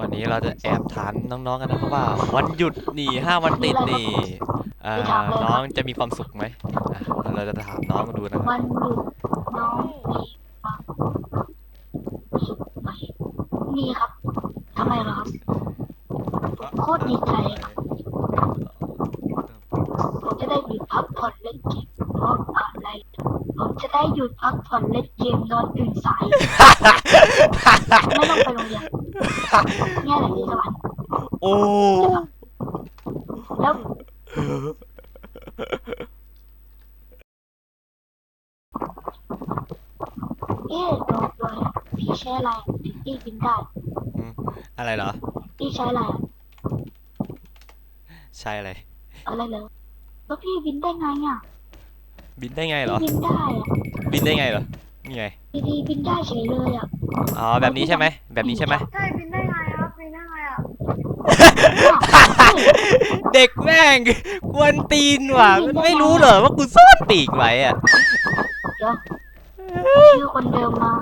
วันนี้เราจะแอบถามน้องๆกันนะครับว่า วันหยุดนี่ห้าวันติดนี่เอ่อน้องจะมีความสุขไหมอะเราจะถามน้องดูนะครับวันหยุดน้องมีความสุขไหมมีครับทำไมเหรอครับโคตรดีใจครับผมจะได้หยุดพักผ่อนเล่นเกมเพราะอะไรผมจะได้หยุดพักผ่อนเล่นเกมนอนตื่นสาย ไม่ต้องไปโรงเรียนเนี่ยแหละที่สวรรค์โอ้แล้วเอ๊ะโดนเลยพี่ใช้อะไรถึงพี่บินได้อืมอะไรเหรอ พี่ใช้อะไรใช่อะไรอะไรเลยแล้วพี่บินได้ไงอะบินได้ไงเหรอพี่บินได้อะบินได้ไงเหรอนี่ไง ดีๆบินได้เฉยเลยอะอ๋อแบบนี้ใช่ไหมแบบนี้ใช่ไหม ใช่บินได้ไงครับบินได้ไงอะเด็กแม่งกวนตีนว่ะมันไม่รู้เหรอว่ากูซ่อนปีกไว้อะเดี๋ยวชื่อคนเดิมมา